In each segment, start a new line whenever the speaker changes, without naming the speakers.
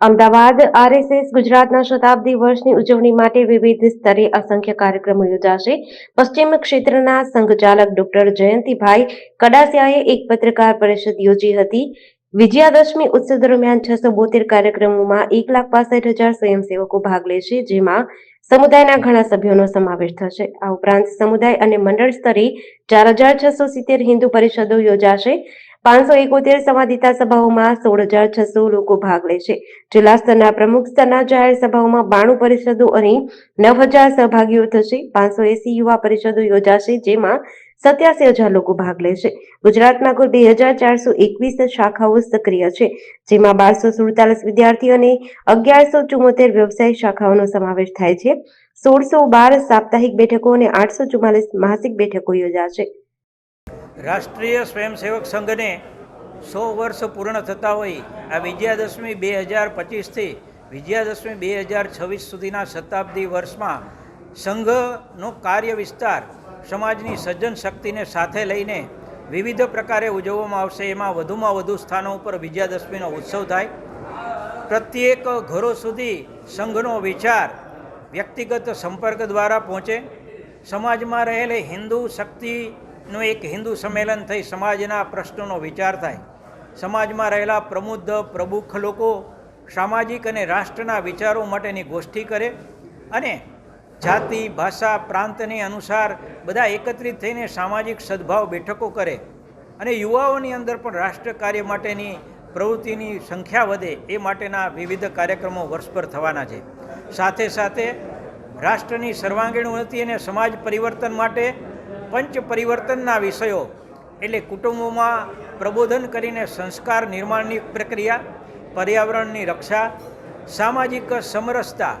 Ahmedabad RSS ગુજરાતના શતાબ્દી વર્ષની ઉજવણી માટે વિવિધ સ્તરે અસંખ્ય કાર્યક્રમો યોજાશે. પશ્ચિમ ક્ષેત્રના સંઘચાલક ડોક્ટર જયંતિભાઈ કડાસિયાએ એક પત્રકાર પરિષદ યોજી હતી. વિજયાદશમી ઉત્સવ દરમિયાન છસો બોતેર કાર્યક્રમોમાં એક લાખ પાસઠ હજાર સ્વયંસેવકો ભાગ લેશે, જેમાં સમુદાયના ઘણા સભ્યોનો સમાવેશ થશે. આ ઉપરાંત સમુદાય અને મંડળ સ્તરે ચાર હજાર છસો સિત્તેર હિન્દુ પરિષદો યોજાશે. પાંચસો એકોતેર સંવાદિતા સભાઓમાં સોળ હજાર છસો લોકો ભાગ લે છે જિલ્લા સ્તરના પ્રમુખ સ્તરના જાહેર સભાઓમાં બાણું પરિષદો અને નવ હજાર સહભાગીઓ થશે. પાંચસો એસી યુવા પરિષદો યોજાશે, જેમાં સત્યાસી હજાર લોકો ભાગ લેશે. ગુજરાતમાં કુલ બે હજાર ચારસો એકવીસ શાખાઓ સક્રિય છે, જેમાં બારસો સુડતાલીસ વિદ્યાર્થી અને અગિયારસો ચુમ્મોતેર વ્યવસાય શાખાઓનો સમાવેશ થાય છે. સોળસો બાર સાપ્તાહિક બેઠકો અને આઠસો ચુમ્માલીસ માસિક બેઠકો યોજાશે.
રાષ્ટ્રીય સ્વયંસેવક સંઘને સો વર્ષ પૂર્ણ થતા હોય, આ વિજયાદશમી બે હજાર પચીસથી વિજયાદશમી બે હજાર છવ્વીસ સુધીના શતાબ્દી વર્ષમાં સંઘનો કાર્ય વિસ્તાર સમાજની સજ્જન શક્તિને સાથે લઈને વિવિધ પ્રકારે ઉજવવામાં આવશે. એમાં વધુમાં વધુ સ્થાનો ઉપર વિજયાદશમીનો ઉત્સવ થાય. પ્રત્યેક ઘરો સુધી સંઘનો વિચાર વ્યક્તિગત સંપર્ક દ્વારા પહોંચે. સમાજમાં રહેલી હિન્દુ શક્તિનું એક હિન્દુ સંમેલન થઈ, સમાજના પ્રશ્નોનો વિચાર થાય. સમાજમાં રહેલા પ્રબુદ્ધ પ્રમુખ લોકો સામાજિક અને રાષ્ટ્રના વિચારો માટેની ગોષ્ઠી કરે અને જાતિ, ભાષા, પ્રાંતને અનુસાર બધા એકત્રિત થઈને સામાજિક સદભાવ બેઠકો કરે અને યુવાઓની અંદર પણ રાષ્ટ્ર કાર્ય માટેની પ્રવૃત્તિની સંખ્યા વધે એ માટેના વિવિધ કાર્યક્રમો વર્ષભર થવાના છે. સાથે સાથે રાષ્ટ્રની સર્વાંગીણ ઉન્નતિ અને સમાજ પરિવર્તન માટે પંચ પરિવર્તનના વિષયો એટલે કુટુંબોમાં પ્રબોધન કરીને સંસ્કાર નિર્માણની પ્રક્રિયા, પર્યાવરણની રક્ષા, સામાજિક સમરસતા,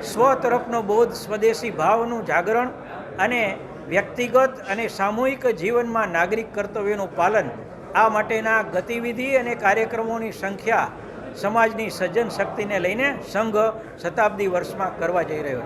સ્વ તરફનો બોધ, સ્વદેશી ભાવનું જાગરણ અને વ્યક્તિગત અને સામૂહિક જીવનમાં નાગરિક કર્તવ્યનું પાલન, આ માટેના ગતિવિધિ અને કાર્યક્રમોની સંખ્યા સમાજની સજ્જન શક્તિને લઈને સંઘ શતાબ્દી વર્ષમાં કરવા જઈ રહ્યો છે.